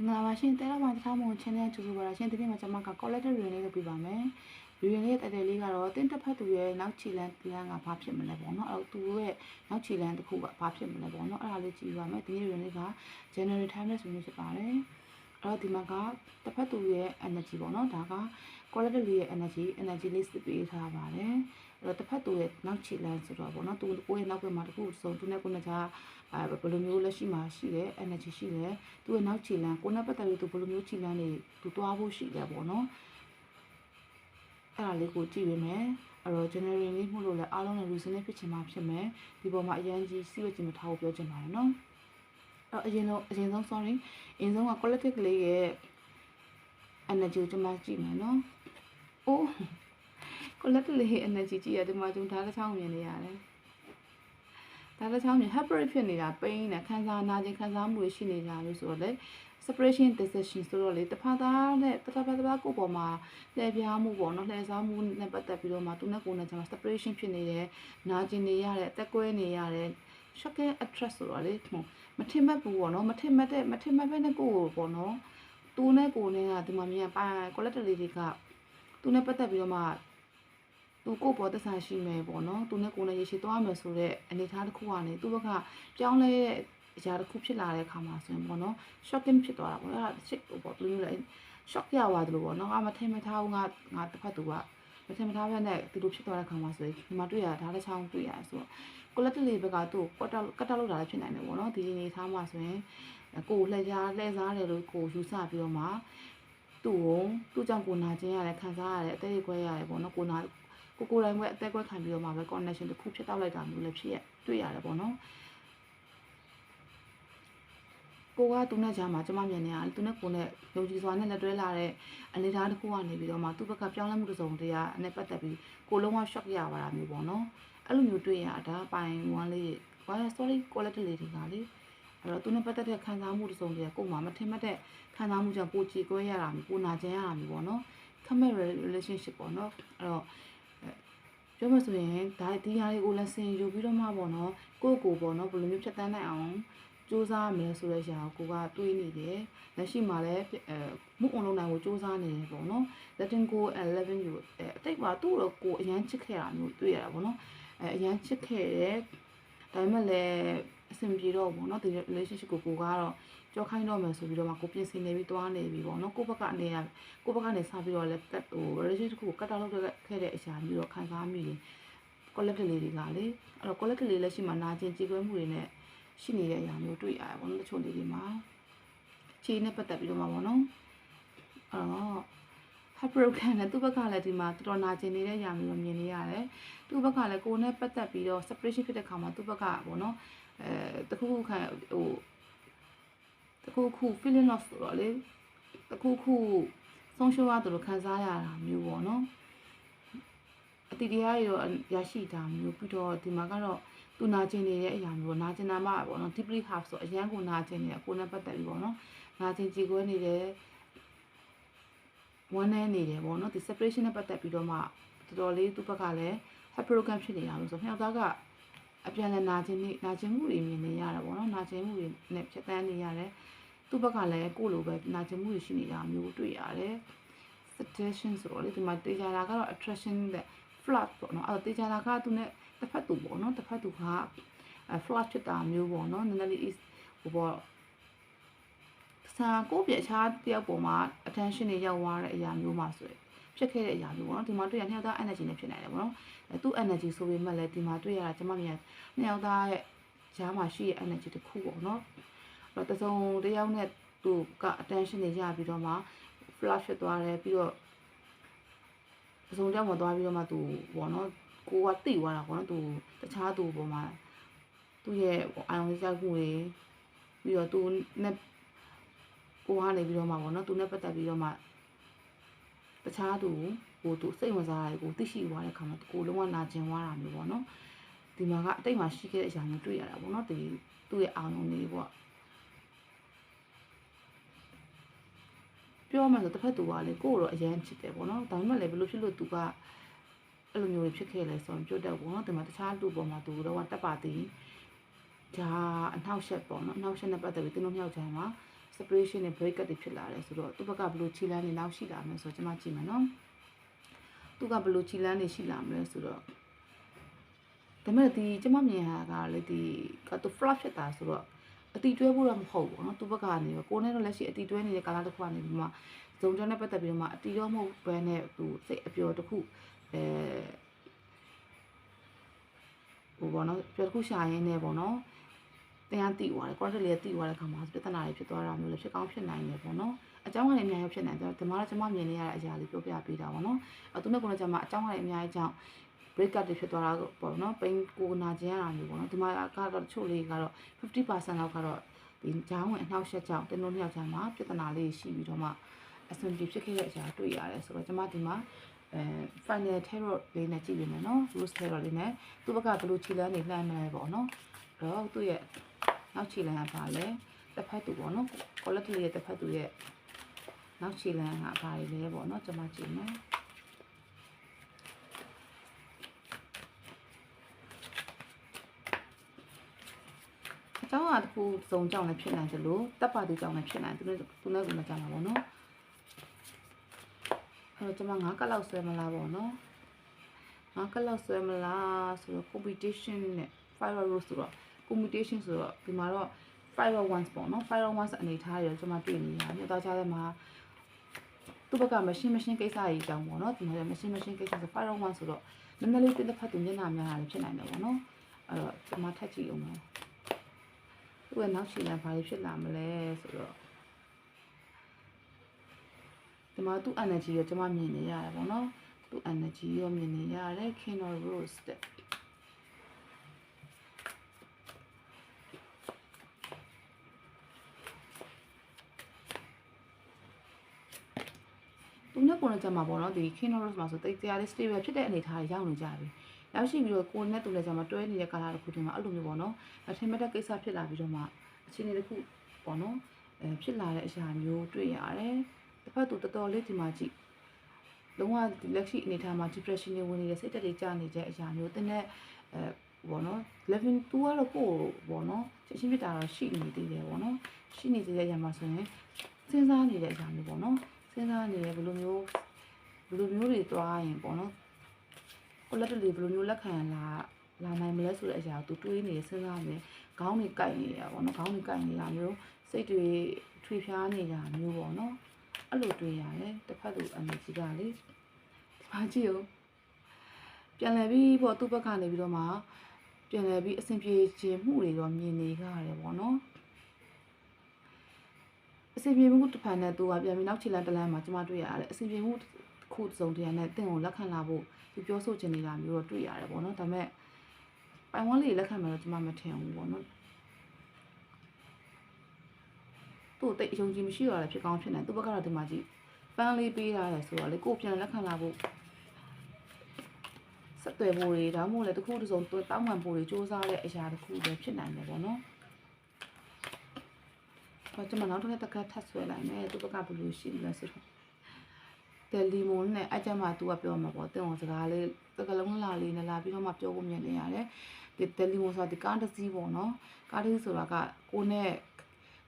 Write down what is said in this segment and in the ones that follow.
ငါပါရှင်တဲတော့မှတထားမုံ channel ကြိုဆိုပါရရှင်ဒီနေ့မှာကျွန်မက collector reading လေးလုပ်ပြပါမယ် reading လေးတက်တယ်လေးကတော့တင်းတစ်ဖက်သူရဲ့နောက်ချီလန်လန်ကဘာဖြစ်မလဲပေါ့နော်အဲ့တော့သူရဲ့နောက်ချီလန်တစ်ခုကဘာဖြစ်မလဲပေါ့နော်အဲ့ဒါလေးကြည့်ပါမယ်ဒီနေ့ reading လေးက January timeless reading ဖြစ်ပါတယ်အဲ့တော့ဒီမှာကတစ်ဖက်သူရဲ့ energy ပေါ့နော်ဒါက collector လေးရဲ့ energy energy လေးစစ်ပေးထားပါတယ်အဲ့တော့တစ်ဖက်သူရဲ့နောက်ချီလန်ဆိုတော့ပေါ့နော်သူကိုယ့်ရဲ့နောက်ဘက်မှာတစ်ခုစုံသူနဲ့ကိုယ်နဲ့ကြား အဲဘယ်လိုမျိုးလက်ရှိမှာရှိတဲ့ energy ရှိတယ်သူရဲ့နောက်ချီလန်ကိုယ်နဲ့ပတ်သက်ပြီးသူဘယ်လိုမျိုးချီလန်နေသူသွားဖို့ရှိတယ်ပေါ့နော်အဲ့ဒါလေးကိုကြည့်ရမယ်အဲ့တော့ January လေးမှုလို့လဲအားလုံးနဲ့ reason နဲ့ဖြစ်ချင်မှဖြစ်မယ်ဒီပေါ်မှာအရင်ကြီးစီးဝတ်ချင်မထားဖို့ပြောချင်ပါတယ်နော်အဲ့တော့အရင်တော့အရင်ဆုံး sorry အရင်ဆုံးက collective လေးရဲ့ energy ကိုကျွန်မကြည့်မယ်နော်အိုး collective လေးရဲ့ energy ကြည့်ရတယ်ဒီမှာကျွန်တော်ဒါတစ်ချောင်းမြင်နေရတယ် ဒါတစ်ချောင်းမြင် happy ဖြစ်နေတာ pain နဲ့ခံစားနာခြင်းခံစားမှုတွေရှိနေကြလို့ဆိုတော့လေ separation decision ဆိုတော့လေတစ်ဖက်သားနဲ့တစ်ဖက်သားကိုယ့်ပေါ်မှာလှည့်ပြားမှုပေါ့နော်လှည့်စားမှုနဲ့ပတ်သက်ပြီးတော့မှသူနဲ့ကိုယ်နဲ့ကျွန်တော် separation ဖြစ်နေတယ်နာကျင်နေရတယ်အသက်ကွဲနေရတယ် shock and attract ဆိုတော့လေမထင်မှတ်ဘူးပေါ့နော်မထင်မှတ်တဲ့မထင်မှတ်ဘဲနဲ့ကိုယ်ကိုပေါ့နော်သူနဲ့ကိုယ်နဲ့ကဒီမှာမြန်ပိုင် collector လေးတွေကသူနဲ့ပတ်သက်ပြီးတော့မှ သူကိုယ့်ပေါ်သက်ဆိုင်ရှိမယ်ပေါ့နော်သူနဲ့ကိုယ်နဲ့ရေရှည်သွားမယ်ဆိုတော့အနေအထားတစ်ခုကနေသူ့ဘက်ကပြောင်းလဲတဲ့အရာတစ်ခုဖြစ်လာတဲ့အခါမှာဆိုရင်ပေါ့နော် shocking ဖြစ်သွားတာပေါ့အဲ့ဒါချစ်ပေါ့ဘယ်လိုလဲ shock ရသွားတယ်လို့ပေါ့နော်ငါမထင်မထားဘူးငါငါတစ်ဖက်သူကမထင်မထားဘဲနဲ့ဒီလိုဖြစ်သွားတဲ့ခါမှာဆိုရင်ဒီမှာတွေ့ရတာဒါတစ်ချောင်းတွေ့ရတယ်ဆိုတော့ collective လေးဘက်ကသူ့ကိုကတ်ကတ်လောက်တာလည်းဖြစ်နိုင်တယ်ပေါ့နော်ဒီအနေထားမှာဆိုရင်ကိုလှည့်ကြားလှည့်စားတယ်လို့ကိုယူဆပြီးတော့မှသူ့ကိုသူ့ကြောင့်ကိုနာကျင်ရတယ်ခံစားရတယ်အသေးခွဲရတယ်ပေါ့နော်ကိုနာ ကိုကိုယ်တိုင်ပဲအသက်ကွက်ခံပြီးတော့မှပဲ connection တစ်ခုဖြစ်တော့လိုက်တာမျိုးလည်းဖြစ်ရတွေ့ရတယ်ပေါ့နော်ကိုကသူနဲ့ကြားမှာကျမမြင်နေရတယ်သူနဲ့ကိုနဲ့ယုံကြည်စွာနဲ့လက်တွဲလာတဲ့အနေအထားတစ်ခုကနေပြီးတော့မှသူ့ဘက်ကပြောင်းလဲမှုတစ်စုံတရာနဲ့ပတ်သက်ပြီးကိုလုံးဝ shock ရပါတာမျိုးပေါ့နော်အဲ့လိုမျိုးတွေ့ရတာပိုင်ဝမ်းလေးဘာလဲ sorry quality လေးတွေကလေအဲ့တော့သူနဲ့ပတ်သက်တဲ့ခံစားမှုတစ်စုံတရာကိုမှမထင်မှတ်တဲ့ခံစားမှုကြောင့်ပိုချီကွဲရတာမျိုးပိုနာကျင်ရတာမျိုးပေါ့နော် commit relationship ပေါ့နော်အဲ့တော့ ပြောမှဆိုရင်ဒါဒီဟာလေးကိုလက်ဆင်ယူပြီးတော့မှပေါ့နော်ကိုယ့်ကိုယ်ပေါ့နော်ဘယ်လိုမျိုးဖြတ်တန်းနိုင်အောင်စူးစမ်းမယ်ဆိုတဲ့ຢာကိုကတွေးနေတယ်လက်ရှိမှာလည်းအဲမှုအွန်လုံးနိုင်ကိုစူးစမ်းနေတယ်ပေါ့နော် letting go and loving you အဲအတိတ်မှာသူ့တော့ကိုအရန်ချစ်ခဲ့တာမျိုးတွေ့ရတာပေါ့နော်အဲအရန်ချစ်ခဲ့တယ်ဒါပေမဲ့လည်း အဆင်ပြေတော့ပေါ့နော်ဒီ relationship ကိုကိုကတော့ကြောက်ခိုင်းတော့မယ်ဆိုပြီးတော့မှကိုပြင်ဆင်နေပြီးတွားနေပြီပေါ့နော်ကိုဘက်ကနေရကိုဘက်ကနေစပြီးတော့လည်းကတ်ဟို relationship ကိုကတ်တာလုပ်ခဲ့တဲ့အရာမျိုးတော့ခံစားမိတယ် collective လေးတွေကလေအဲ့တော့ collective လေးလက်ရှိမှာနာကျင်ကြေကွဲမှုတွေနဲ့ရှိနေတဲ့အရာမျိုးတွေ့ရတယ်ပေါ့နော်တချို့လေးတွေမှာခြေနဲ့ပတ်သက်ပြီးတော့မှာပေါ့နော်အဲ့တော့ heartbroken နဲ့သူ့ဘက်ကလည်းဒီမှာတော်တော်နာကျင်နေတဲ့အရာမျိုးတော့မြင်နေရတယ်သူ့ဘက်ကလည်းကိုယ်နဲ့ပတ်သက်ပြီးတော့ separation ဖြစ်တဲ့ခါမှာသူ့ဘက်ကပေါ့နော်အဲတခုခုခံဟိုတခုခု feeling loss ဆိုတော့လေတခုခုဆုံးရှုံးရတယ်လို့ခံစားရတာမျိုးပေါ့နော်အတိတရားတွေတော့ရရှိတာမျိုးပြီးတော့ဒီမှာကတော့သူနာကျင်နေတဲ့အရာမျိုးပေါ့နာကျင်တာမှပေါ့နော် deeply half ဆိုအရန်ကိုနာကျင်နေတာကိုယ်နဲ့ပတ်သက်ပြီးပေါ့နော်နာကျင်ကြည်ကွဲနေတယ် ဝမ်းနည်းနေတယ်ပေါ့နော်ဒီ separation နဲ့ပတ်သက်ပြီးတော့မှတော်တော်လေးသူ့ဘက်ကလည်း heartbroken ဖြစ်နေတာလို့ဆိုနှစ်ယောက်သားကအပြန်လည်းနာကျင်နေနာကျင်မှုတွေမြင်နေရတာပေါ့နော်နာကျင်မှုတွေနဲ့ဖြတ်တန်းနေရတယ်သူ့ဘက်ကလည်းကိုယ့်လိုပဲနာကျင်မှုတွေရှိနေတာမျိုးတွေ့ရတယ် suggestion ဆိုတော့လေဒီမှာတေချာတာကတော့ attraction တဲ့ flat ပေါ့နော်အဲ့တော့တေချာတာကသူနဲ့တစ်ဖက်သူပေါ့နော်တစ်ဖက်သူက flat ဖြစ်တာမျိုးပေါ့နော်နည်းနည်းလေးဟိုပေါ့ စာကိုယ့်ပြအခြားတယောက်ပေါ်မှာ attention တွေရောက်သွားတဲ့အရာမျိုးမှာဆိုရင်ဖြစ်ခဲ့တဲ့အရာမျိုးပေါ့နော်ဒီမှာတွေ့ရနှစ်ယောက်သား energy နဲ့ဖြစ်နိုင်တယ်ပေါ့နော်အဲသူ့ energy ဆိုပေမဲ့လည်းဒီမှာတွေ့ရတာကျွန်မမြင်နှစ်ယောက်သားရဲ့ဈာမှာရှိတဲ့ energy တစ်ခုပေါ့နော်အဲ့တော့တစုံတစ်ယောက်နဲ့သူက attention တွေရပြီးတော့မှ flash ဖြစ်သွားတယ်ပြီးတော့ပစုံတက်မှာသွားပြီးတော့မှသူဘောနော်ကိုကတိသွားတာပေါ့နော်သူတခြားသူပေါ်မှာသူ့ရဲ့အာရုံစိုက်မှုတွေပြီးတော့သူနဲ့ ကိုကနေပြီးတော့မှပေါ့နော်သူနဲ့ပတ်သက်ပြီးတော့မှတခြားသူဟိုသူစိတ်ဝင်စားတာကိုသိရှိသွားတဲ့ခါမှာကိုလုံးဝနာကျင်သွားတာမျိုးပေါ့နော်ဒီမှာကအတိတ်မှာရှိခဲ့တဲ့အရာမျိုးတွေ့ရတာပေါ့နော်ဒီသူ့ရဲ့အာရုံတွေပေါ့ပြောမှဆိုတစ်ဖက်သူကလေကိုယ့်ကိုတော့အရန်ချစ်တယ်ပေါ့နော်ဒါပေမဲ့လည်းဘယ်လိုဖြစ်လို့သူကအဲ့လိုမျိုးဖြစ်ခဲ့လဲဆိုရင်ပြောတတ်ပေါ့နော်ဒီမှာတခြားလူပေါ်မှာသူတော့တက်ပါသေးဒါအနှောက်ရှက်ပေါ့နော်အနှောက်ရှက်နဲ့ပတ်သက်ပြီးတင်းတို့မြောက်ချမ်းမှာ separation နဲ့ break up တွေဖြစ်လာတယ်ဆိုတော့သူ့ဘက်ကဘယ်လိုခြေလမ်းတွေနောက်ရှိလာမလဲဆိုတော့ကျွန်မကြည့်မယ်နော်သူကဘယ်လိုခြေလမ်းတွေရှိလာမလဲဆိုတော့ဒါပေမဲ့ဒီကျွန်မမြင်ရတာကလေဒီကတူ flop ဖြစ်တာဆိုတော့အတီတွဲဖို့တော့မဟုတ်ဘူးเนาะသူ့ဘက်ကနေကိုနဲ့တော့လက်ရှိအတီတွဲနေတဲ့ကာလတစ်ခုကနေပြီးမှဇုံကျော်နဲ့ပတ်သက်ပြီးတော့မှအတီတော့မဟုတ်ဘဲနဲ့သူစိတ်အပျော်တစ်ခုအဲဟိုဘောနော်ပျော်တစ်ခုရှာရင်းနေပေါ့နော် တရားတိသွားတယ် content လေးတိသွားတဲ့ခါမှာပြဿနာတွေဖြစ်သွားတာမျိုးလည်းဖြစ်ကောင်းဖြစ်နိုင်တယ်ပေါ့နော်အကြောင်းကနေအများကြီးဖြစ်နိုင်တယ်ဒီမှာတော့ကျွန်မမြင်နေရတဲ့အရာလေးပြောပြပေးတာပေါ့နော်အဲသူနဲ့ကိုယ်နဲ့ကျွန်မအကြောင်းကနေအများကြီးကြောင့် break up တွေဖြစ်သွားတာပေါ့နော် pain ကိုနာကျင်ရတာမျိုးပေါ့နော်ဒီမှာကတော့တချို့လေးကတော့50%လောက်ကတော့ဒီဂျောင်းဝင်အနှောက်အယှက်ကြောင့်တင်းလို့နှစ်ယောက်ချမ်းမှာပြဿနာလေးရှိပြီးတော့မှအဆင်ပြေဖြစ်ခဲ့တဲ့အရာတွေ့ရတယ်ဆိုတော့ကျွန်မဒီမှာအဲ final terror လေးနဲ့ကြည့်ပြမယ်နော် rose terror လေးနဲ့သူ့ဘက်ကဘယ်လိုခြေလမ်းတွေလှမ်းမလဲပေါ့နော်အဲ့တော့သူ့ရဲ့ နောက်ခြေလမ်းကပါလဲတစ်ဖက်သူပေါ့နော် quality ရဲ့တစ်ဖက်သူရဲ့နောက်ခြေလမ်းကဘာတွေလဲပေါ့နော်ကျွန်မကြည့်မယ်အကြောင်းအရာတစ်ခုစုံကြောင့်လည်းဖြစ်နိုင်တယ်လို့တပ်ပါတီကြောင့်လည်းဖြစ်နိုင်တယ်သူနဲ့သူနဲ့ကလည်းကြမှာပေါ့နော်အဲ့တော့ကျွန်မငါးကက်လောက်ဆွဲမလားပေါ့နော်ငါးကက်လောက်ဆွဲမလားဆိုတော့ competition နဲ့ fire rose ဆိုတော့ competition ဆိုတော့ဒီမှာတော့ fire ones ပေါ့နော် fire ones အနေထားရကျွန်မတွေ့နေရမြို့သားချတဲ့မှာသူ့ဘက်ကမရှင်းမရှင်းကိစ္စကြီးကြောင့်ပေါ့နော်ဒီမှာမရှင်းမရှင်းကိစ္စဆို fire ones ဆိုတော့နည်းနည်းလေးတစ်တစ်ဖက်သူမျက်နှာများတာလည်းဖြစ်နိုင်တယ်ပေါ့နော်အဲ့တော့ကျွန်မထပ်ကြည့်အောင်မယ်သူကနောက်ချီလန်ဘာတွေဖြစ်လာမလဲဆိုတော့ဒီမှာသူ့ energy ရောကျွန်မမြင်နေရတယ်ပေါ့နော်သူ့ energy ရောမြင်နေရတယ် Kino Rose တဲ့ သူနဲ့ကိုယ်နဲ့ကြမှာပေါ့နော်ဒီ Kino Rose မှာဆိုတိတ်တရားလေး stable ဖြစ်တဲ့အနေအထားတွေရောက်နေကြပြီရောက်ရှိပြီးတော့ကိုယ်နဲ့သူနဲ့ကြမှာတွဲနေတဲ့ကာလတစ်ခုတည်းမှာအဲ့လိုမျိုးပေါ့နော်အထင်မဲ့တဲ့ကိစ္စဖြစ်လာပြီးတော့မှအခြေအနေတစ်ခုပေါ့နော်အဲဖြစ်လာတဲ့အရာမျိုးတွေ့ရတယ်တစ်ဖက်သူတော်တော်လေးဒီမှာကြည့်လုံးဝဒီလက်ရှိအနေအထားမှာ depression တွေဝင်နေတဲ့စိတ်တက်တွေကြာနေတဲ့အရာမျိုးတင်းတဲ့အဲဘောနော်11 2ကတော့ကိုယ်ဘောနော်ချက်ချင်းပြတာတော့ရှိနေသေးတယ်ဘောနော်ရှိနေသေးတဲ့အရာမှာဆိုရင်စဉ်းစားနေတဲ့အရာမျိုးပေါ့နော် စဉ်းစားနေတယ်ဘယ်လိုမျိုးဘယ်လိုမျိုးတွေသွားရင်ပေါ့နော်ကိုလက်တလေးဘယ်လိုမျိုးလက်ခံလာလာနိုင်မလဲဆိုတဲ့အရာကိုသူတွေးနေစဉ်းစားနေခေါင်းတွေကိုက်နေတာပေါ့နော်ခေါင်းတွေကိုက်နေတာမျိုးစိတ်တွေထွေဖြားနေတာမျိုးပေါ့နော်အဲ့လိုတွေးရတယ်တစ်ဖက်သူအမေကြီးကလေဘာကြည့်ဦးပြန်လဲပြီးပေါ့သူ့ဘက်ကနေပြီးတော့မှပြန်လဲပြီးအဆင်ပြေခြင်းမှုတွေတော့မြင်နေကြရတယ်ပေါ့နော် အဆင်ပြေမှုတစ်ဖက်နဲ့သူကပြန်ပြီးနောက်ခြေလမ်းတစ်လမ်းမှာကျမတွေ့ရတယ်အဆင်ပြေမှုခုစုံတရားနဲ့တင့်ကိုလက်ခံလာဖို့သူပြောဆိုချင်နေတာမျိုးတော့တွေ့ရတယ်ပေါ့နော်ဒါပေမဲ့ပိုင်ဝန်းလေးလက်ခံမယ်တော့ကျမမထင်ဘူးပေါ့နော်သူ့တိတ်အယုံကြည်မရှိတော့လည်းဖြစ်ကောင်းဖြစ်နေသူ့ဘက်ကတော့ဒီမှာကြည့်ပန်းလေးပေးရတယ်ဆိုတော့လေကိုပြန်လက်ခံလာဖို့ဆက်သွယ်ဖို့တွေဒါမှမဟုတ်လေတစ်ခုတစ်စုံတောင်းပန်ဖို့တွေစူးစမ်းတဲ့အရာတစ်ခုပဲဖြစ်နိုင်တယ်ပေါ့နော်။ ဘာကျမနောက်တစ်ခါတစ်ခါထပ်ဆွဲလိုက်မယ်သူ့ဘက်ကဘယ်လိုရှိလဲဆိုတော့တယ်လီမွန်နဲ့အကြမ်းမှသူကပြောမှာပေါ့တင်အောင်စကားလေးတကလုံးလာလေးနဲ့လာပြီးတော့မှပြောဖို့မြင်နေရတယ်ဒီတယ်လီမွန်ဆိုတာဒီကားတစ်စီးပေါ့နော်ကားတစ်စီးဆိုတာကကိုနဲ့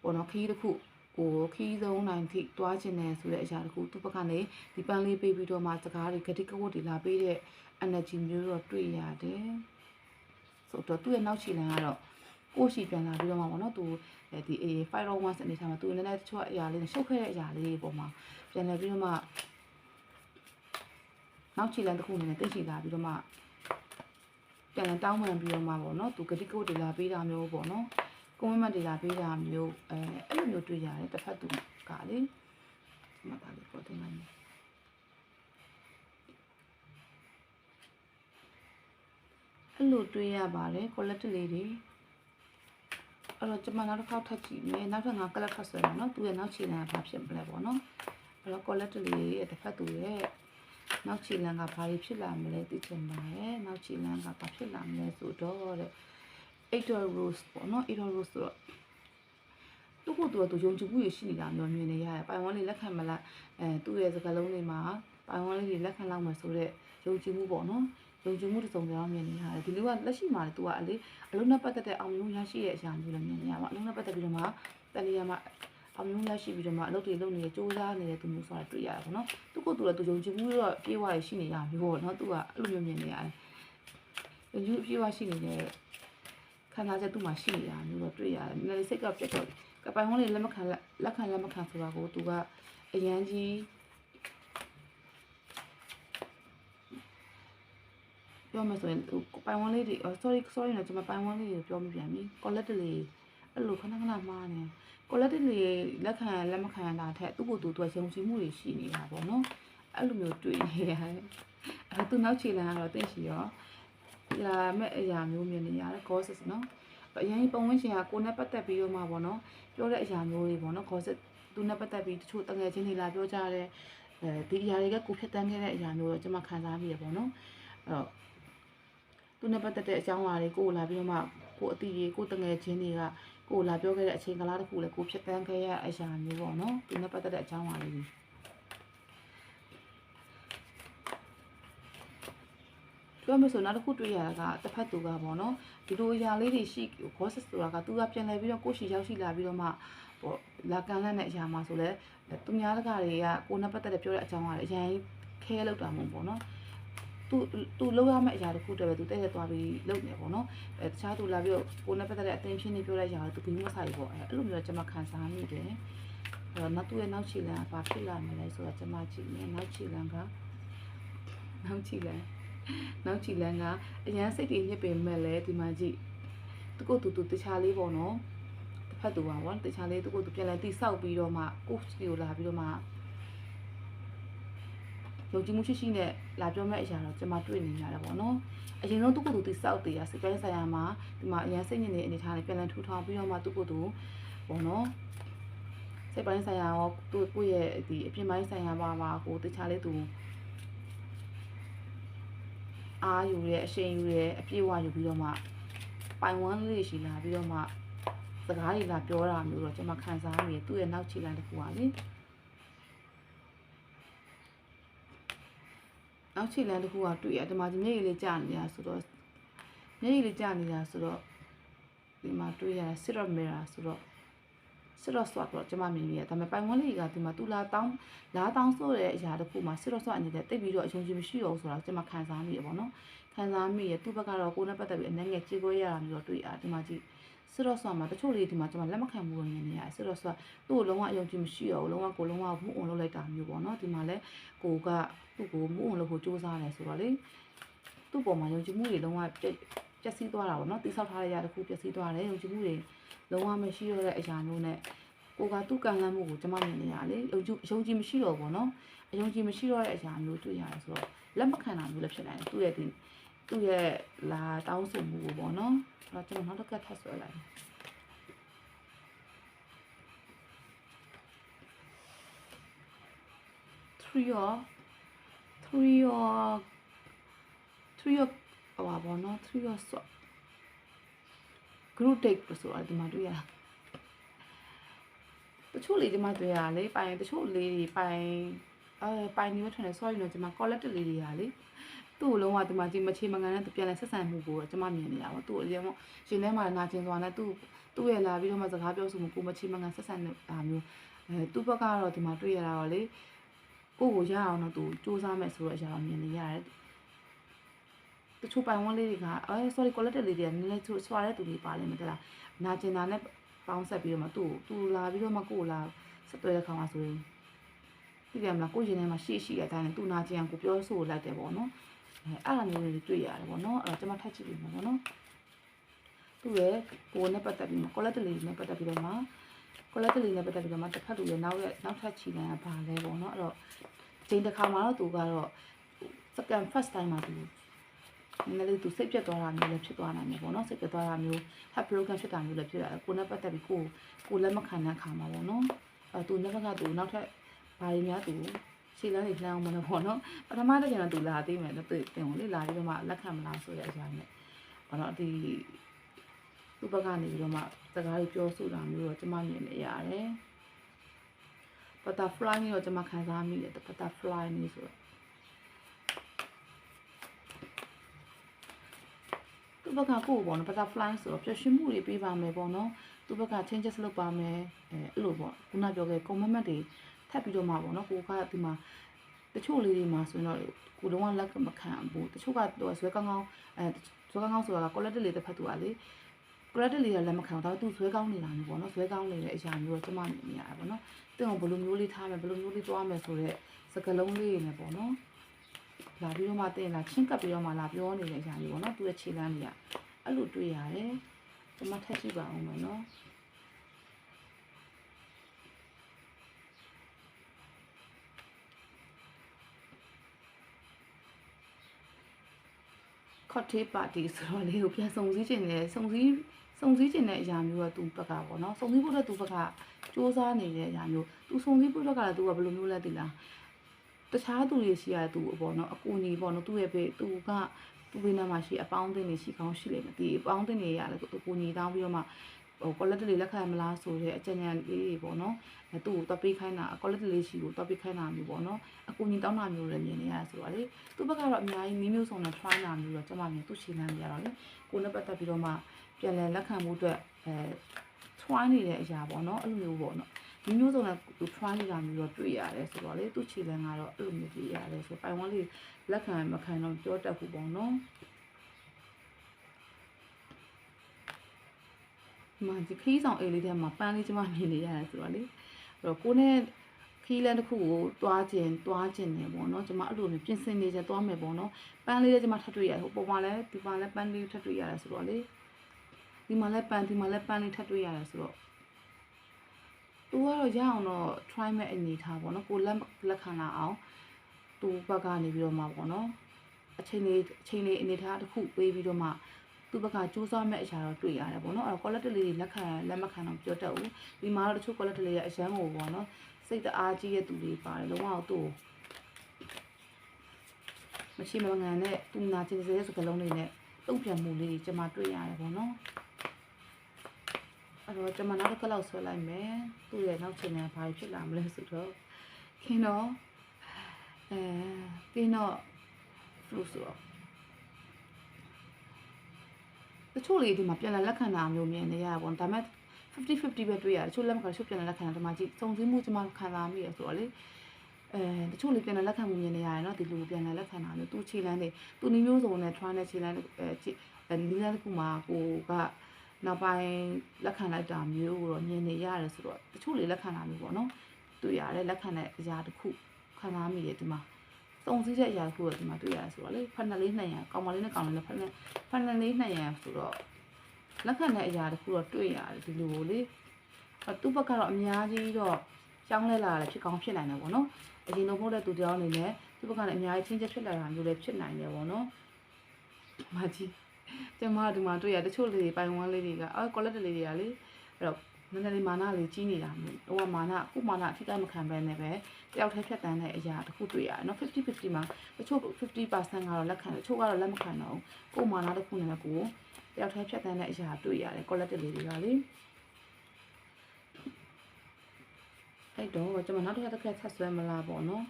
ပေါ့နော်ခီးတစ်ခုကိုခီးဆုံးနိုင်ထိတွားခြင်းနဲ့ဆိုတဲ့အရာတခုသူ့ဘက်ကနေဒီပန်းလေးပေးပြီးတော့မှစကားတွေဂတိကဝတ်တွေလာပေးတဲ့ energy မျိုးတော့တွေ့ရတယ်ဆိုတော့သူ့ရဲ့နောက်ခြေလမ်းကတော့ကိုရှိပြန်လာပြီးတော့မှပေါ့နော်သူ ဒီ A501 အနေထားမှာသူနည်းနည်းတချို့အရာလေးနဲ့ရှုပ်ခဲ့တဲ့အရာလေးပုံမှာပြန်လာပြီးတော့မှနောက်ခြေလမ်းတစ်ခုအနေနဲ့တိတ်ရှိလာပြီးတော့မှပြန်လာတောင်းပန်ပြီးတော့မှပေါ့နော်သူဂတိကဝတ်တွေလာပေးတာမျိုးပေါ့နော်ကွန်မန့်တွေလာပေးတာမျိုးအဲအဲ့လိုမျိုးတွေ့ရတယ်တစ်ဖက်သူကလေဒီမှာပါလေပေါ်တင်လိုက်မယ်အဲ့လိုတွေ့ရပါတယ် quality လေးတွေ အဲ့တော့ကျွန်မနောက်တစ်ခေါက်ထပ်ကြည့်မယ်နောက်ထပ်ငါကလပ်ထပ်ဆွဲမယ်နော်သူရဲ့နောက်ခြေလမ်းကဘာဖြစ်မလဲပေါ့နော်အဲ့တော့ quality လေးရဲ့တစ်ဖက်သူရဲ့နောက်ခြေလမ်းကဘာတွေဖြစ်လာမလဲသိချင်ပါတယ်နောက်ခြေလမ်းကဘာဖြစ်လာမလဲဆိုတော့တဲ့ Ador Rose ပေါ့နော် Ador Rose ဆိုတော့သူ့ကိုသူကသူယုံကြည်မှုရရှိနေတာမျိုးမြင်နေရတယ်ပိုင်ဝန်းလေးလက်ခံမလားအဲသူ့ရဲ့စကားလုံးတွေမှာပိုင်ဝန်းလေးတွေလက်ခံလောက်မယ်ဆိုတော့ယုံကြည်မှုပေါ့နော် ယုံကြည်မှုတစ်စုံကြောင်းမြင်နေရတယ်ဒီလူကလက်ရှိမှာလေသူကအလေအလုံးနဲ့ပတ်သက်တဲ့အောင်မျိုးရရှိရဲ့အရာမျိုးလည်းမြင်နေရပါအလုံးနဲ့ပတ်သက်ပြီးတော့မှတလီယာမှာအောင်မြင်လက်ရှိပြီးတော့မှအလုပ်တွေလုပ်နေတဲ့စူးစမ်းနေတဲ့သူမျိုးဆိုတာတွေ့ရတာပေါ့နော်သူကသူလည်းသူယုံကြည်မှုတော့ပြေးဝရရှိနေရမျိုးပေါ့နော်သူကအဲ့လိုမျိုးမြင်နေရတယ်ယုံကြည်ပြေးဝရှိနေတဲ့ခံစားချက်သူ့မှာရှိနေတာမျိုးတော့တွေ့ရတယ်နည်းနည်းစိတ်ကပြတ်တော့ကပိုင်ဟောင်းလေးလက်မခံလက်ခံလက်မခံဆိုတာကိုသူကအရန်ကြီး ပြောမယ်ဆိုရင်ပိုင်ဝန်းလေးတွေ sorry sorry နော်ကျွန်မပိုင်ဝန်းလေးတွေပြောမိပြန်ပြီ collect လေးအဲ့လိုခဏခဏမှားနေ quality လေးလက်ခံလက်မခံတာထက်သူ့ကိုယ်သူသူယုံကြည်မှုတွေရှိနေတာပေါ့နော်အဲ့လိုမျိုးတွေ့နေရတယ်အဲ့သူနောက်ခြေလမ်းကတော့တင့်ရှိရောလာမဲ့အရာမျိုးမြင်နေရတယ် gossip နော်အရင်ပုံဝင်ရှင်ကကိုနဲ့ပတ်သက်ပြီးတော့မှပေါ့နော်ပြောတဲ့အရာမျိုးတွေပေါ့နော် gossip သူနဲ့ပတ်သက်ပြီးတချို့တငယ်ချင်းတွေလာပြောကြတဲ့အဲဒီအရာတွေကကိုဖြစ်တန်းခဲ့တဲ့အရာမျိုးတော့ကျွန်မခံစားမိရပေါ့နော်အဲ့တော့ သူနဲ့ပတ်သက်တဲ့အကြောင်းအရာတွေကိုလာပြီးတော့မှကိုအတီးတွေကိုတငယ်ချင်းတွေကကိုလာပြောခဲ့တဲ့အချိန်ကလာတစ်ခုလည်းကိုဖြစ်တန်းခဲ့ရအရာမျိုးပေါ့နော်သူနဲ့ပတ်သက်တဲ့အကြောင်းအရာလေးတွေပြောမယ်ဆိုနောက်တစ်ခုတွေ့ရတာကတစ်ဖက်သူကပေါ့နော်ဒီလိုအရာလေးတွေရှိ gossip ဆိုတာကသူကပြန်လဲပြီးတော့ကိုရှိရောက်ရှိလာပြီးတော့မှပေါ့လာကန်လန့်တဲ့အရာမှာဆိုလဲသူများတကာတွေကကိုနဲ့ပတ်သက်တဲ့ပြောတဲ့အကြောင်းအရာတွေအရင်ခဲလောက်တာမဟုတ်ပေါ့နော် သူသူလောက်ရမယ့်အရာတခုတည်းပဲသူတဲ့တဲ့သွားပြီးလုပ်နေပေါ့နော်အဲတခြားသူလာပြီးတော့ကိုနဲ့ပတ်သက်တဲ့အသိချင်းတွေပြောလိုက်ရတာသူဘီမဆိုင်ပေါ့အဲအဲ့လိုမျိုးကျွန်မခံစားမိတယ်အဲ့တော့နောက်သူ့ရဲ့နောက်ခြေလမ်းကဘာဖြစ်လာမလဲဆိုတာကျွန်မကြည့်နေနောက်ခြေလမ်းကနောက်ခြေလမ်းနောက်ခြေလမ်းကအရန်စိတ်တွေညစ်ပင်မဲ့လဲဒီမှာကြည့်သူကိုတူတူတခြားလေးပေါ့နော်တစ်ဖက်သူပါပေါ့တခြားလေးသူကိုသူပြန်လဲတိဆောက်ပြီးတော့မှကိုစီကိုလာပြီးတော့မှ ယုံကြည်မှုရှိရှိနဲ့လာပြောမဲ့အရာတော့ကျွန်မတွေ့နေရတာပေါ့နော်အရင်ဆုံးသူ့ကိုယ်သူတိစောက်သေးရစိတ်ပိုင်းဆိုင်ရာမှာဒီမှာအရင်စိတ်ညစ်နေတဲ့အနေထားနဲ့ပြန်လည်ထူထောင်ပြီးတော့မှသူ့ကိုယ်သူပေါ့နော်စိတ်ပိုင်းဆိုင်ရာရောသူ့ကိုယ့်ရဲ့ဒီအပြင်ပိုင်းဆိုင်ရာပါပါကိုတခြားလေးသူအားယူရဲအရှိန်ယူရဲအပြည့်အဝယူပြီးတော့မှပိုင်ဝမ်းလေးရှိလာပြီးတော့မှစကားတွေလာပြောတာမျိုးတော့ကျွန်မခံစားမိရသူ့ရဲ့နောက်ခြေလမ်းတစ်ခုပါလေ နောက်ခြေလမ်းတစ်ခုကတွေ့ရဒီမှာဒီမျက်ရည်လေးကျနေတာဆိုတော့မျက်ရည်လေးကျနေတာဆိုတော့ဒီမှာတွေ့ရတာ syrup mirror ဆိုတော့ syrup swap တော့ကျွန်မမြင်နေရဒါပေမဲ့ပိုင်ဝန်းလေးကဒီမှာတူလာတောင်းလာတောင်းဆိုတဲ့အရာတစ်ခုမှာ syrup swap အနေနဲ့တိတ်ပြီးတော့အယုံကြည်မရှိတော့ဘူးဆိုတော့ကျွန်မခံစားမိရပေါ့နော်ခံစားမိရသူ့ဘက်ကတော့ကိုယ်နဲ့ပတ်သက်ပြီးအနှဲငယ်ကြေခွဲရတာမျိုးတော့တွေ့ရဒီမှာကြည့် စစ်တော့ဆွမ်းမှာတချို့လေးဒီမှာကျွန်မလက်မခံဘူးလို့မြင်နေရတယ်စစ်တော့ဆွမ်းသူ့ကိုလုံးဝအယုံကြည်မရှိတော့ဘူးလုံးဝကိုလုံးဝမှုအောင်လုပ်လိုက်တာမျိုးပေါ့နော်ဒီမှာလဲကိုကသူ့ကိုမှုအောင်လုပ်ဖို့စူးစမ်းတယ်ဆိုတော့လေသူ့ပေါ်မှာယုံကြည်မှုတွေလုံးဝပြက်ပျက်စီးသွားတာပေါ့နော်တိဆောက်ထားတဲ့ຢာတစ်ခုပျက်စီးသွားတယ်ယုံကြည်မှုတွေလုံးဝမရှိတော့တဲ့အရာမျိုးနဲ့ကိုကသူ့ကံလန်းမှုကိုကျွန်မမြင်နေရလေယုံကြည်ယုံကြည်မရှိတော့ဘူးနော်အယုံကြည်မရှိတော့တဲ့အရာမျိုးတွေ့ရတယ်ဆိုတော့လက်မခံတာမျိုးလည်းဖြစ်နိုင်တယ်သူ့ရဲ့ဒီ သူ့ရဲ့လာတောင်းဆိုမှုကိုပေါ့နော်အဲ့တော့ကျွန်တော်နောက်တစ်ခါထပ်ဆွဲလိုက် three or three or three or ဟောပါဘောနော် three or so group date ဆိုတာဒီမှာတွေ့ရတချို့လေးဒီမှာတွေ့ရလေပိုင်တချို့လေးတွေပိုင်အဲပိုင်နေမထွန်းနေ sorry နော်ဒီမှာ collect လေးတွေကလေ သူ့ကိုလုံးဝဒီမှာဒီမချေမငန်းနဲ့ပြန်လဲဆက်ဆံမှုကိုကျွန်မမြင်နေရပါသူ့အရင်ကရှင်ထဲမှာနာကျင်သွားတယ်သူ့သူ့ရဲ့လာပြီးတော့မှစကားပြောဆိုမှုကိုမချေမငန်းဆက်ဆံနေတာမျိုးအဲသူ့ဘက်ကတော့ဒီမှာတွေ့ရတာတော့လေကိုကိုရအောင်တော့သူစူးစမ်းမယ်ဆိုတော့အရာမြင်နေရတယ်တချို့ပိုင်ဝန်းလေးတွေကအဲ sorry quality လေးတွေကနည်းနည်းချိုးဆွာတဲ့သူတွေပါလိမ့်မယ်တလားနာကျင်တာနဲ့ပေါင်းဆက်ပြီးတော့မှသူ့သူလာပြီးတော့မှကိုလာဆက်သွဲတဲ့ခါမှာဆိုရင်သိတယ်မလားကိုရင်ထဲမှာရှိရှိတဲ့အတိုင်းသူနာကျင်အောင်ကိုပြောဆိုလိုက်တယ်ပေါ့နော် အဲအဲ့လိုမျိုးတွေတွေ့ရတယ်ပေါ့နော်အဲ့တော့ကျွန်မထပ်ကြည့်ပြီးမှာပေါ့နော်သူ့ရဲ့ကိုနဲ့ပတ်သက်ပြီးမှ quality လေးနဲ့ပတ်သက်ပြီးတော့မှ quality လေးနဲ့ပတ်သက်ပြီးတော့မှတစ်ဖက်လူရဲ့နောက်ရဲ့နောက်ထပ်ချီလန်ကဘာလဲပေါ့နော်အဲ့တော့ချိန်တစ်ခါမှတော့သူကတော့ second first time မှာသူနည်းနည်းလေးသူစိတ်ပြတ်သွားတာမျိုးလည်းဖြစ်သွားနိုင်တယ်ပေါ့နော်စိတ်ပြတ်သွားတာမျိုး heart broken ဖြစ်တာမျိုးလည်းဖြစ်ရတယ်ကိုနဲ့ပတ်သက်ပြီးကိုကိုလက်မခံတဲ့ခါမှာပေါ့နော်အဲသူနှစ်ဘက်ကသူနောက်ထပ်ဘာတွေများသူ ရှေ့လမ်းတွေလှမ်းအောင်မလို့ပေါ့နော်ပထမတစ်ချိန်တော့သူလာသေးမယ်လို့သူတင်ကိုလေလာပြီးတော့မှလက်ခံမလားဆိုတဲ့အကြောင်းနဲ့ဘာလို့ဒီသူ့ဘက်ကနေပြီးတော့မှစကားတွေပြောဆိုတာမျိုးတော့ကျမမြင်နေရတယ် butterfly นี่တော့ကျမခံစားမိတယ် butterfly นี่ဆိုတော့သူ့ဘက်ကကိုယ်ပေါ့နော် butterfly ဆိုတော့ပျော်ရွှင်မှုတွေပေးပါမယ်ပေါ့နော်သူ့ဘက်က changes လုပ်ပါမယ်အဲအဲ့လိုပေါ့ခုနပြောခဲ့ comment တွေ ထပ်ပြီးတော့မှပေါ့နော်ကိုကဒီမှာတချို့လေးတွေမှာဆိုရင်တော့ကိုတော့လက်ကမခံဘူးတချို့ကတော့ဇွဲကောင်းကောင်းအဲဇွဲကောင်းကောင်းဆိုတာက quality လေးတစ်ဖက်သူကလေ quality လေးကလက်မခံဘူးဒါပေမဲ့သူဇွဲကောင်းနေတာမျိုးပေါ့နော်ဇွဲကောင်းနေတဲ့အရာမျိုးတော့ကျမမြင်နေရတာပေါ့နော်တင်အောင်ဘယ်လိုမျိုးလေးထားမယ်ဘယ်လိုမျိုးလေးသွားမယ်ဆိုတော့စကလုံးလေးနေပေါ့နော်လာပြီးတော့မှတင်လာချင်းကပ်ပြီးတော့မှလာပြောနေတဲ့အရာမျိုးပေါ့နော်သူရဲ့ခြေလမ်းတွေကအဲ့လိုတွေ့ရတယ်ကျမထပ်ကြည့်ပါအောင်မယ်နော် cocktail party ဆိုတော့လေကိုပြန်စုံစည်းခြင်းနဲ့စုံစည်းစုံစည်းခြင်းတဲ့အရာမျိုးကသူဘက်ကပေါ့နော်စုံစည်းဖို့တော့သူဘက်ကစူးစမ်းနေတဲ့အရာမျိုးသူစုံစည်းဖို့တော့ကလည်းသူကဘယ်လိုမျိုးလဲသိလားတခြားသူတွေရှိရတဲ့သူပေါ့နော်အကူအညီပေါ့နော်သူ့ရဲ့ဘေးသူကသူ့ဘေးနားမှာရှိအပေါင်းအသင်းတွေရှိကောင်းရှိလိမ့်မယ်ဒီအပေါင်းအသင်းတွေရလည်းသူအကူအညီတောင်းပြီးတော့မှ ဟို quality လေးလက်ခံမလားဆိုတဲ့အကြံဉာဏ်လေးတွေပေါ့နော်အဲသူ့ကိုတော့ပေးခိုင်းတာ quality လေးရှိကိုတော့ပေးခိုင်းတာမျိုးပေါ့နော်အကူအညီတောင်းတာမျိုးလည်းမြင်နေရတယ်ဆိုတော့လေသူ့ဘက်ကတော့အများကြီးမျိုးမျိုးစုံနဲ့ try တာမျိုးတော့ကျွန်မမြင်သူ့ရှင်းလန်းကြတော့လေကိုနဲ့ပတ်သက်ပြီးတော့မှပြန်လည်လက်ခံမှုအတွက်အဲ try နေတဲ့အရာပေါ့နော်အဲ့လိုမျိုးပေါ့နော်မျိုးမျိုးစုံနဲ့သူ try နေတာမျိုးတော့တွေ့ရတယ်ဆိုတော့လေသူ့ခြေလန်းကတော့အဲ့လိုမျိုးတွေ့ရတယ်ဆိုပိုင်ဝန်းလေးလက်ခံမခံတော့ပြောတတ်ဘူးပေါ့နော် ဒီမှာဒီခီးဆောင်အိမ်လေးထဲမှာပန်းလေးကျမမြင်နေရတယ်ဆိုတော့လေအဲ့တော့ကိုနဲ့ခီးလန်းတစ်ခုကိုတွားခြင်းတွားခြင်းနေပေါ့နော်ကျမအဲ့လိုမျိုးပြင်ဆင်နေခြင်းတွားမယ်ပေါ့နော်ပန်းလေးလည်းကျမထပ်တွေ့ရတယ်ဟိုပုံမှာလည်းဒီမှာလည်းပန်းလေးထပ်တွေ့ရတယ်ဆိုတော့လေဒီမှာလည်းပန်းဒီမှာလည်းပန်းလေးထပ်တွေ့ရတယ်ဆိုတော့သူကတော့ရအောင်တော့ try မဲ့အနေထားပေါ့နော်ကိုလက်လက်ခံလာအောင်သူဘက်ကနေပြီးတော့မှပေါ့နော်အချိန်လေးအချိန်လေးအနေထားတစ်ခုပေးပြီးတော့မှ သူဘက်ကစူးစမ်းမဲ့အရာတော့တွေ့ရတယ်ပေါ့နော်အဲ့တော့ quality လေးတွေလက်ခံလက်မခံတော့ပြောတတ်ဘူးဒီမှာတော့တချို့ quality လေးရအရန်ကိုပေါ့နော်စိတ်တအားကြီးတဲ့သူတွေပါတယ်လုံးဝသူ့မရှိမငန်နဲ့သူနာကျင်စေတဲ့စကလုံးတွေနဲ့တုံ့ပြန်မှုလေးတွေကျွန်မတွေ့ရတယ်ပေါ့နော်အဲ့တော့ကျွန်မနောက်တစ်ခါလောက်ဆွဲလိုက်မယ်သူ့ရဲ့နောက်ချိန်မှာဘာဖြစ်လာမလဲဆိုတော့ခင်တော့အဲပြီးတော့ flu ဆိုတော့ တချို့လေးဒီမှာပြန်လာလက်ခံတာမျိုးမြင်နေရပါဘောဒါပေမဲ့50 50ပဲတွေ့ရတယ်တချို့လက်မခံတချို့ပြန်လာလက်ခံတာဒီမှာကြည့်စုံစည်းမှုကျွန်မခံစားမိရဆိုတော့လေအဲတချို့လေးပြန်လာလက်ခံမှုမြင်နေရတယ်နော်ဒီလူပြန်လာလက်ခံတာမျိုးသူခြေလန်းနေသူနီးမျိုးစုံနဲ့ try နဲ့ခြေလန်းအဲခြေနီးလန်းတစ်ခုမှာကိုကနောက်ပိုင်းလက်ခံလိုက်တာမျိုးကိုတော့မြင်နေရတယ်ဆိုတော့တချို့လေးလက်ခံတာမျိုးပေါ့နော်တွေ့ရတယ်လက်ခံတဲ့အရာတစ်ခုခံစားမိတယ်ဒီမှာ စုံစည်းတဲ့အရာတစ်ခုတော့ဒီမှာတွေ့ရတယ်ဆိုတော့လေဖက်နယ်လေး200ကောင်မလေးနဲ့ကောင်လေးနဲ့ဖက်နယ်ဖက်နယ်လေး200ဆိုတော့လက်ခံတဲ့အရာတစ်ခုတော့တွေ့ရတယ်ဒီလိုကိုလေသူ့ဘက်ကတော့အများကြီးတော့ကြောင်းလဲလာတယ်ဖြစ်ကောင်းဖြစ်နိုင်တယ်ပေါ့နော်အရင်တော့မဟုတ်တဲ့သူတယောက်အနေနဲ့သူ့ဘက်ကလည်းအများကြီးချင်းချက်ဖြစ်လာတာမျိုးလည်းဖြစ်နိုင်တယ်ပေါ့နော်မကြီးကျမဒီမှာတွေ့ရတချို့လေးတွေပိုင်ဝမ်းလေးတွေကအော်ကောလက်တလေးတွေကလေအဲ့တော့ နည်းနည်းလေးမာနလေးကြီးနေတာမျိုးဟိုကမာနအခုမာနအထိကမခံဘဲနဲ့ပဲတယောက်တည်းဖြတ်တန်းတဲ့အရာတစ်ခုတွေ့ရတယ်နော်50 50မှာတချို့50%ကတော့လက်ခံတချို့ကတော့လက်မခံတော့ဘူးကိုမာနတစ်ခုနဲ့ကိုတယောက်တည်းဖြတ်တန်းတဲ့အရာတွေ့ရတယ်ကောလက်တလေးတွေကလေအဲ့တော့ကျွန်မနောက်တစ်ခါတစ်ခါဆက်ဆွဲမလားပေါ့နော်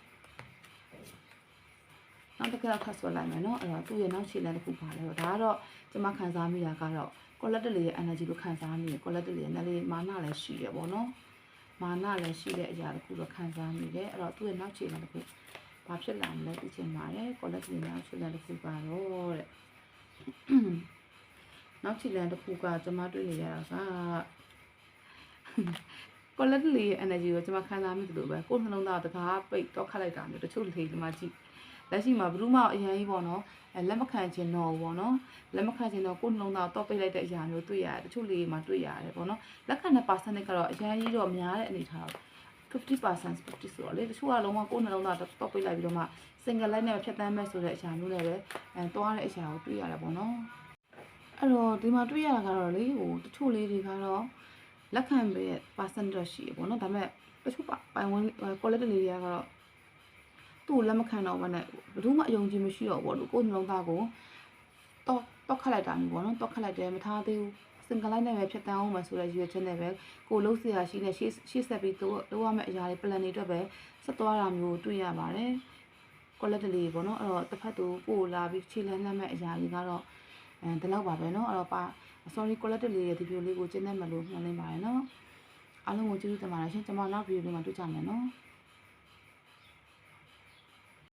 နောက်တစ်ခါတော့ခတ်ဆွဲလိုက်မယ်နော်အဲ့တော့သူ့ရဲ့နောက်ခြေလမ်းတစ်ခုပါလဲတော့ဒါကတော့ကျွန်မခံစားမိတာကတော့ collector လေးရဲ့ energy လို့ခံစားမိတယ် collector လေးရဲ့နယ်လေးမာနလည်းရှိတယ်ပေါ့နော်မာနလည်းရှိတဲ့အရာတစ်ခုတော့ခံစားမိတယ်အဲ့တော့သူ့ရဲ့နောက်ခြေလမ်းတစ်ခုဘာဖြစ်လာမလဲသိချင်ပါတယ် collector လေးနောက်ခြေလမ်းတစ်ခုကတော့တဲ့နောက်ခြေလမ်းတစ်ခုကကျွန်မတွေ့နေရတာက collector လေးရဲ့ energy ကိုကျွန်မခံစားမိတယ်လို့ပဲကိုယ်နှလုံးသားတကားပိတ်တော့ခတ်လိုက်တာမျိုးတချို့လေးဒီမှာကြည့် လက်ရှိမှာဘယ်သူမှအရင်ကြီးပေါ့နော်အဲလက်မခံခြင်းတော့ဘူးပေါ့နော်လက်မခံခြင်းတော့ကိုယ်နှလုံးသားတော့ပိတ်လိုက်တဲ့အရာမျိုးတွေ့ရတယ်တချို့လေးမှာတွေ့ရတယ်ပေါ့နော်လက်ခံတဲ့ percentage ကတော့အရင်ကြီးတော့များတဲ့အနေထားတော့50% 50ဆိုတော့လေတချို့ကလုံးဝကိုယ်နှလုံးသားတော့ပိတ်လိုက်ပြီးတော့မှ single line နဲ့ဖြတ်တန်းမဲ့ဆိုတဲ့အရာမျိုးလည်းပဲအဲတွားတဲ့အရာကိုတွေ့ရတယ်ပေါ့နော်အဲ့တော့ဒီမှာတွေ့ရတာကတော့လေဟိုတချို့လေးတွေကတော့လက်ခံပဲ percentage ရှိရပေါ့နော်ဒါပေမဲ့တချို့ပိုင်ဝင် quality လေးတွေကတော့ သူ့ကိုလက်မခံတော့ဘဲနဲ့ဘယ်သူမှအယုံကြည်မရှိတော့ဘူးပေါ့လို့ကိုယ်နှလုံးသားကိုတော့တော့ခတ်လိုက်တာမျိုးပေါ့နော်တော့ခတ်လိုက်တယ်မထားသေးဘူးစင်ကလိုက်နဲ့ပဲဖြတ်တန်းအောင်မှဆိုတဲ့ရည်ရွယ်ချက်နဲ့ပဲကိုလုံးစရာရှိနေရှေ့ရှေ့ဆက်ပြီးတော့လုပ်ရမယ့်အရာတွေ plan တွေအတွက်ပဲဆက်သွားတာမျိုးတွေ့ရပါတယ် quality လေးပေါ့နော်အဲ့တော့တစ်ဖက်သူကိုလာပြီးခြေလန်းလမ်းမဲ့အရာကြီးကတော့အဲဒီလောက်ပါပဲเนาะအဲ့တော့ပါ sorry collective လေးရဲ့ဒီ video လေးကိုကျင်းနေမလို့မျှော်လင့်ပါတယ်နော်အားလုံးကိုကျေးဇူးတင်ပါတယ်ရှင်ကျွန်မနောက် video လေးမှာတွေ့ကြမယ်နော်